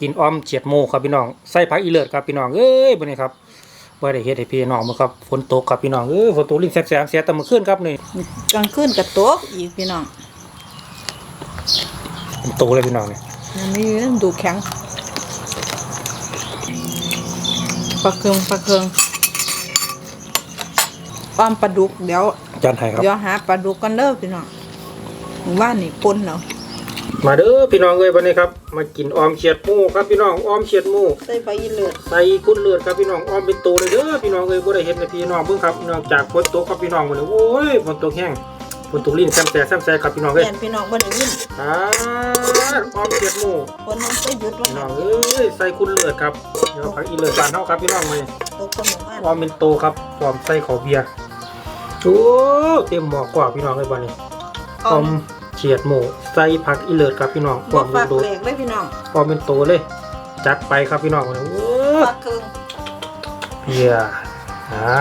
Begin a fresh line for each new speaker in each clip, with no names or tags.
กินอ้อมเฉียดโมครับพี่น้องใส่ผักอีเลิศครับพี่น้องเอ้ยบนนี้ครับบ่ได้เฮ็ดให้พี่น้องมาครับฝนตกครับพี่น้องเอ้ยฝนตกลิ้นแสบๆเสียแต่เมื่อคืนครับนี่
กลางคืนกระตกอีกพี่น้อง
ฝนตกเลยพี่น้องนี่
อันนี้ดูแข็งปลาเคืองปลาเคืองอ้อมปลาดุกเดี๋ยว
จานไทยครับ
เดี๋ยวหาปลาดุกกันเด้อพี่น้องหมู่บ้านนี่ปนเนาะ
มาเด้อพี่น้องเอ้ยวันนี้ครับ มากินอ้อมเฉียดโมครับพี่น้องอ้อมเฉียดโม
ใส่ไฟอีเลือด
ใส่กุ้นเลือดครับพี่น้องอ้อมเป็นตัวเลยเด้อพี่น้องเอ้ยบ่ได้เห็นในพี่น้องเบิ่งครับนอกจากฝนตกครับพี่น้องมื้อนี้โอ้ยฝนตกแห้งฝนตกลิ้นแซ่บๆแซ่บๆครับพี่น้องเอ้ย
แม่นพี่น้องบ่ได้ยิน
อ่าอ้อมเฉียดโม
คนมันไปหยุดลง
พี่น้องเอ้ยใส่กุ้นเลือดครับเดี๋ยวผักอีเลือดบานเฮาครับพี่น้องมื้อนี้
ตกคนหมู่บ้าน
อ้อมเป็นโตครับพร้อมใส่ข้าวเบียร์โอ้เต็มหม้อกว่าพี่น้องเอ้ยบัดนี้
อ้
อ้
อ
อ
ม
มเฉียดหมู ใส่ผักอีเลือดครับพี่น้องพร้
บ่
อม
ฝาก
ดู
เหล็กเลยพี่น้อง
พร้อมเป็นโตเลย จัดไปครับพี่น้องมื้อนี้โอ้
ปลาเคือง
เบียร์อ่า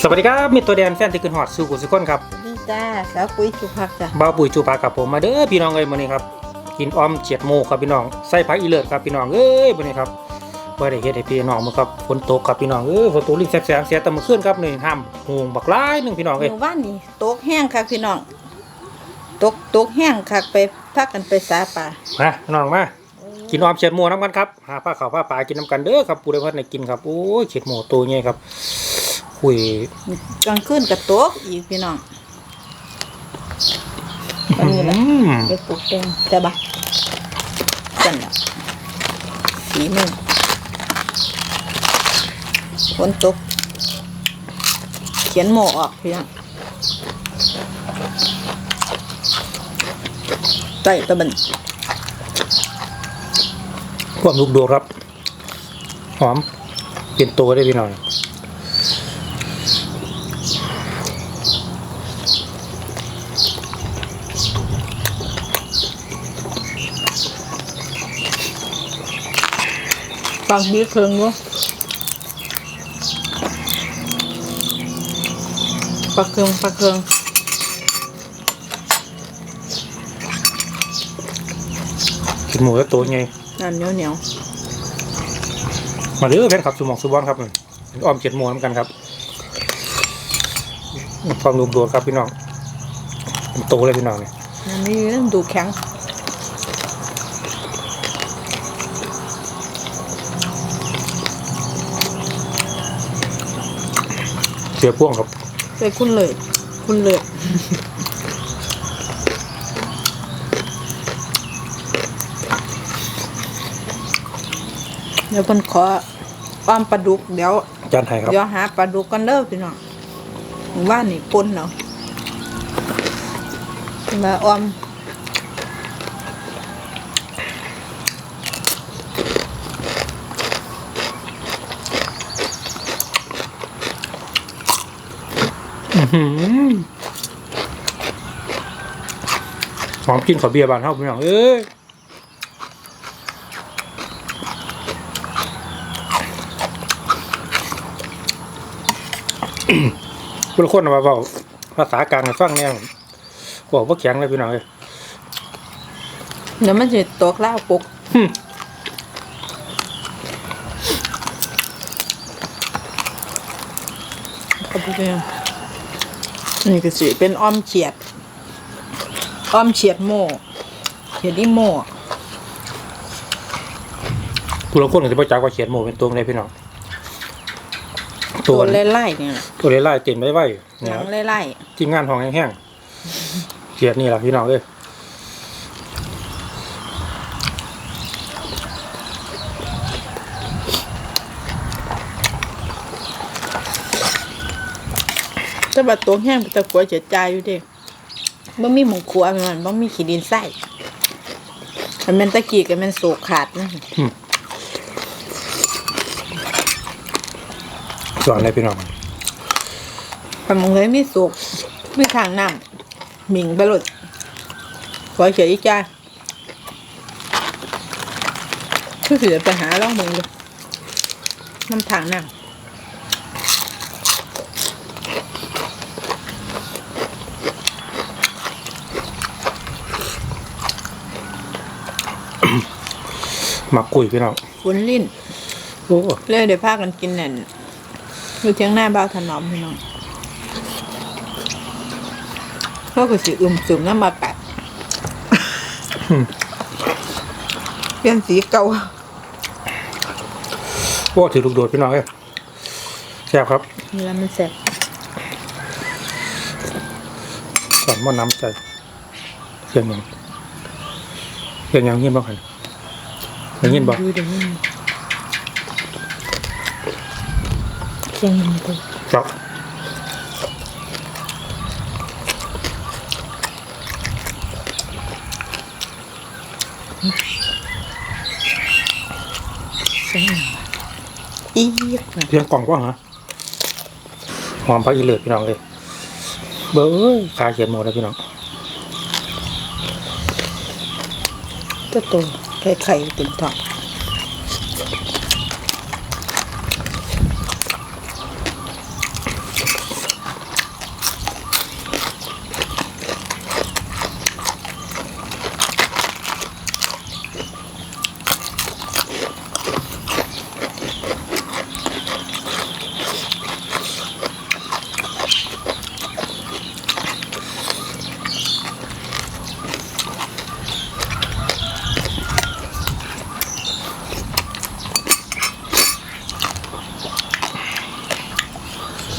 สวัสดีครับมิตรตัวแดนแฟนที่ขึ้นฮอดสู่กุสุคนครับ
นี่จ้าสาวปุ๋ยสุภักจ้ะ
บ้าวปุ๋ยจูปากับผมมาเด้อพี่น้องเอ้ยมื้อนี้ครับ กินอ้อมเฉียดหมูครับพี่น้องใส่ผักอีเลือดครับพี่น้องเอ้ยมื้อนี้ครับบ่ได้เฮ็ดให้พี่น้องมื้อครับฝนตกครับพี่น้องเอ้ยฝนตกลิ้นแซ่บๆเสียแต่เมื่อคืนครับนี่ห้ามโหงบักหลายหนึงพี่น้อง
ห
เอ้ย
มู่บ้านนี่ตกแห้งคักพี่น้อง ตกตกแห้งคักไปพักกันไปสาป่า
มาพี่น้องมากินอ้อมเฉียดหมูน้ำกันครับหาผ้าขาวผ้าปลากินน้ำกันเด้อครับผู้ใดเพิ่นได้กินครับโอ้ยเฉียดหมูตัวใหญ่ครับคุย
กลางคืนกระตกอีกพี่น้องอันนี้แหละ
อืม
ไปปลูกแตงจะบะจันละสีมือฝนตก เขียนหมอออกพี่น้อง ใต้ตะบัน
ความลูกโดดครับ หอม เปลี่ยนตัวได้พี่น้อง
ฟังบีเคิงวะปลาเคืองปลาเคือง
กินหมูแล้วตัวใหญ่
นั่นเหนียวเหนียว
มาเด้อแฟนคลับสุหมองสุบอนครับอ้อมเจ็ดหมูน้ำกันครับความลูกโดดครับพี่น้องเป็นโตเลยพี่น้องเนี่ย
ๆอันนี้ดูแข็ง
เสือพ่วงครับ
ใส่คุณเลย คุณเลย เดี๋ยวเพิ่นขออ้อมปลาดุกเดี๋ยว
จานไทยครับ
เดี๋ยวหาปลาดุกกันเด้อพี่น้องหมู่บ้านนี่ปนเนาะมาอ้อม
อื้อหือหอมกินขอเบียร์บานเท่าพี่น้องเอ้ย บางคนเอามาเบาภาษากลางให้ฟังเนี่ยบอกว่าแข็งเลยพี่น้องเอ้ย
เดี๋ยวมันจะตกล่าวปุก
หึ
เอาไปเลยนี่ก็สิเป็นอ้อมเฉียด อ้อมเฉียดโม่เฉียดอีโม่
ผู้ลางคนก็จะไปจักว่าเขียนหมูเป็นตัวอะไรพี่น้อง
ตัวไล่ๆเนี่ย
ตัวไล่ๆเต็มไว้ไว้
ห
เนี่ย
นังไล่
ทีมงานห้องแห้งๆเขียดนี่แหละพี่น้องเอ้ย
ๆแต่ว่าตัวแห้งตะกัวจะจ่ายอยู่เด้บ่มีหมองครัวมันบ่มีขี้ดินไส้มันแม่นตะกี้ก็แม่นโศกขาดนะ
สอนอะไรพี่น้อง
ปมองเลยมีสุกมีทางน้ำหมิงไปหลดขอเฉยอีจ้าคือสิจะไปหาล่องมึงดูน้ำทางน้
หมักกุยพี่น้อง
ฟุ้นลิ้น
โอ้
เลยเดี๋ยวพากันกินนั่น อยู่เทียงหน้าบ้าวถนอมพี่น้องเขาก็สิอึมซึมน้ำมากัดเปลี่ยนสีเก่า
โอ้ถือลูกโดดพี่น้องเอ้ยแซ่บครับ
เนื้อมันแสบ
สอนว่าน้ำใจเพียงหยังเพียงหยังเงียบบ้างหันได้ยินบ่
ดูเดี๋ยวนี้ เสียงมันตัว
ครับ
เสียงมันอีกนะ
เพียงกล่องกว่าฮะหอมพักอีเลือดพี่น้องเลยเบ้ยขาเขียนหมดแล้วพี่น้อง
ตัวโตไข่ไข่เต็มท้อง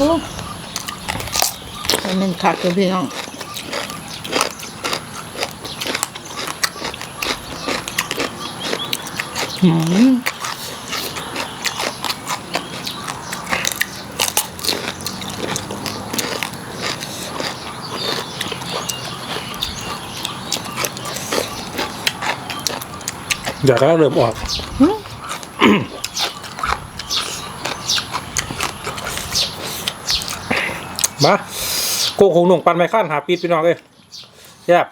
โอ้ มันเป็นคักเลยพี่น้อง
หืมอยากได้เริ่มออก มา โกคงหนุ่งปันไม้ขั้นหาปีดพี่น้องเลยแซ่บ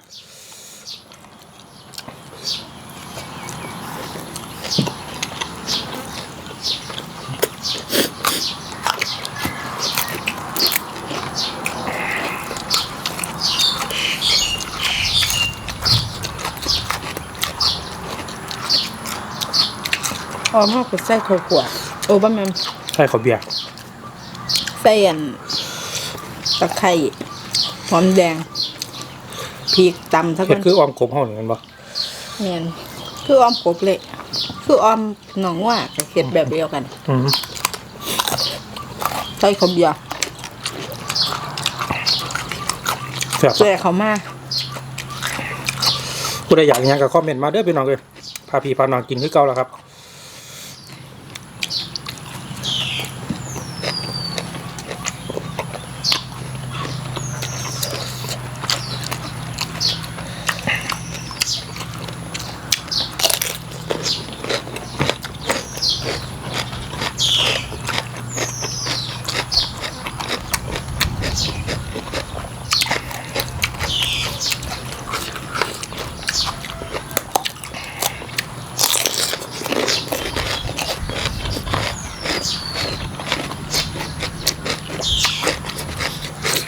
พอมากกับไส้ข้าวขัวโอ้บ้าแมน
ใช่ขาวเบียร์
ไส้อัน ตะไคร้หอมแดงพริกตำทั้ง
เห็
นั้
ด
น
คือออมขมห้องเหมือนกันปะ
เนียนคืออ้อมกบเละคืออ้อมหนองว่ากับเห็ดแบบเดียวกัน
อืม
ใส่ข้าวเบียร์
แซ่บ
แซ่เขามา
ผู้ใดอยากยังก็คอมเมนต์มาเด้อพี่น้องเลยพาพี่พาน้องกินคือเก่าแล้วครับ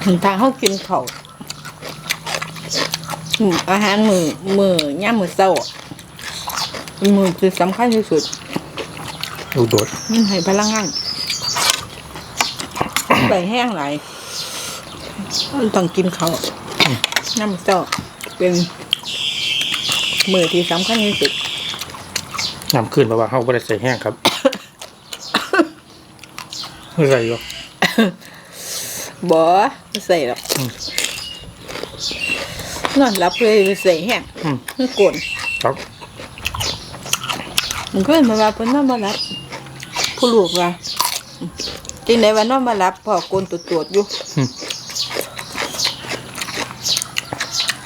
หนทางเขากินเขาวอืมอาหารมือมือย่ามมือเศร้าอะเป็นมือที่สำคัญที่สุด
ลูกโดด
มันให้พลังงานใส่แห้งหลายมันต้องกินเขาวน้ำเจ้าเป็นมือที่สำคัญที่สุด
น้ำขึ้นเพราะว่าเขาไม่ได้ใส่แห้งครับไม่ใส่หรอก
บ่ไม่ใส่หรอก
อืม
นอนรับเลยใส่แห้ง
อืม
มันโกน
ครับ
มันก็มาว่าเพิ่นนอนมารับผู้ลูกว่าอืมจริงไดว่านอนมารับพอโกนตัวตัวๆอยู่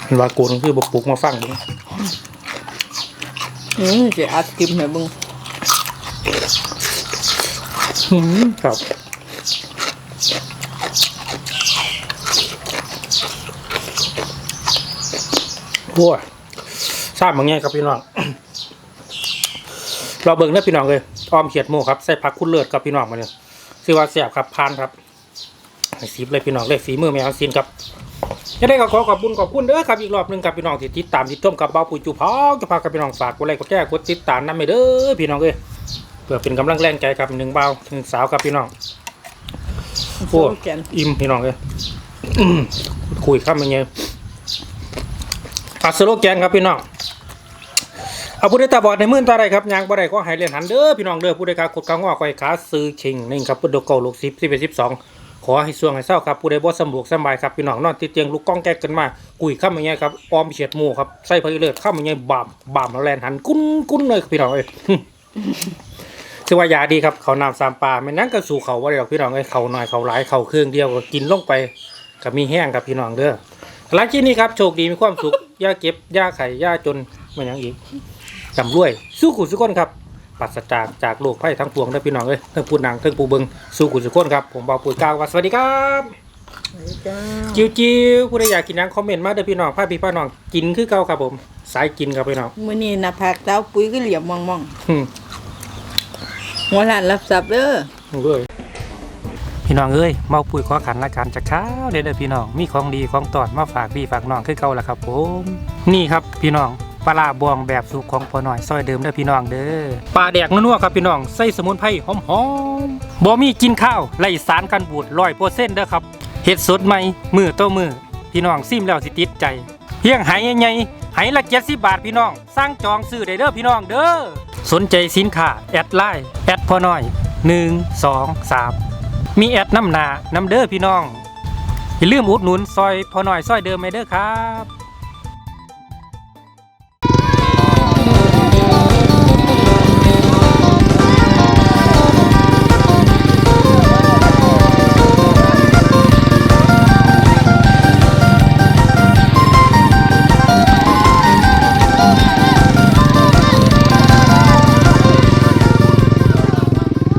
มันว่าโกนคือบกปลุกมาฟังมึง
อืมสิอัดกิมให้เบิ่ง
อืมครับ โอ้ยทราบมั้งไงครับพี่น้องเราเบิ่งเด้อพี่น้องเลยออมเขียดหมูครับใส่ผักคุณเลิศครับพี่น้องมาเนี่ยชื่อว่าแซ่บครับพานครับให้สีเลยพี่น้องเลยฝีมือแมวซินครับจะได้ก็ขอขอบคุณขอบคุณเด้อครับอีกรอบหนึงครับพี่น้องที่ติดตามติดชมกับเบาปุ๋ยจูพองจะพากับพี่น้องฝากกดไลค์กดแชร์กดติดตามนำไปเด้อพี่น้องเอ้ยเพื่อเป็นกำลังแรงใจครับหนึ่งเบาหนึ่งสาวครับพี่น้องโอ้
โอ้แกน
อิ่มพี่น้องเลยอืมคุยข้ามยังไง อัสโลแกนครับพี่น้องเอาผู้ใดตาบอดในมื่นตาใดครับยางบ่ได้ก็หายเรียนหันเด้อพี่น้องเด้อผู้ใดกากดกางอคอยขาซื้อชิงนี่ครับพุทธโกลูกสิบสิบเอ็ดสิบสองขอให้สวงให้เศร้าครับผู้ใดบ่สำบวกสบายครับพี่น้องนอนติดเตียงลูกกล้องแก๊กกันมากุยข้ามยังไงครับออมเฉียดหมูครับใส่พะเลิศข้ามยังไงบามบามแล้วแลนหันกุ้นกุ้นเลยครับพี่น้องเอ้ยชื่อว่ายาดีครับเขานำสามปลาไม่นั่งก็สู่เขาว่าเดี๋ยวพี่น้องไอ้ยเขาหน่อยเขาหลายเขาเครื่องเดียวก็กินลงไปก็มีแห้งครับพี่น้องเด้อ หลังที่นี้ครับโชคดีมีความสุขย่าเก็บย่าไข่ย่าจนมันยังอีกจำรวย สู้ขุนสุกคนครับปัสจากจากโลกไพ่ทั้งปวงเด้อพี่น้องเอ้ยทั้งปูนางทั้งปูเบิงสู้ขุนสุกคนครับผมเบาปุ๋ยกาวว่าสวัสดีครับ
จ้า
จิวจิวผู้ใดอยากกินนังคอมเมนต์มาเด้อพี่น้องพาพี่ป้าน้องกินคือเก่าครับผม สายกินครับพี่น้อง
มื้อนี้หน้าผากเต้าปุ๋ยก็เหลี่ยมมอง
อืม
ๆหัวหลานรับทรัพย์เด้อ
เลย พี่น้องเอ้ยเมาปุ๋ยขอขันละกันจากข้าวเด้อพี่น้องมีของดีของตอดมาฝากพี่ฝากน้องคือเก่าละครับผมนี่ครับพี่น้องปลาบวงแบบสุกของพอหน่อยซอยเดิมเด้อพี่น้องเด้อปลาแดกนัวๆครับพี่น้องใส่สมุนไพรหอมๆบ่มีกินข้าวไร้สารกันบูดร้อยเปอร์เซ็นต์เด้อครับเห็ดสดใหม่มือต่อมือพี่น้องซิมแล้วสิติดใจเพียงไหใหญ่ๆไหละเจ็ดสิบบาทพี่น้อง สร้างจองซื้อได้เด้อพี่น้องเด้อสนใจสินค้าแอดไลน์แอดพอหน่อยหนึ่งสองสาม มีแอดน้ำหนาน้ำเด้อพี่น้อง อย่าลืมอุดหนุนซอยพอหน่อยซอยเดิมไหมเด้อครับ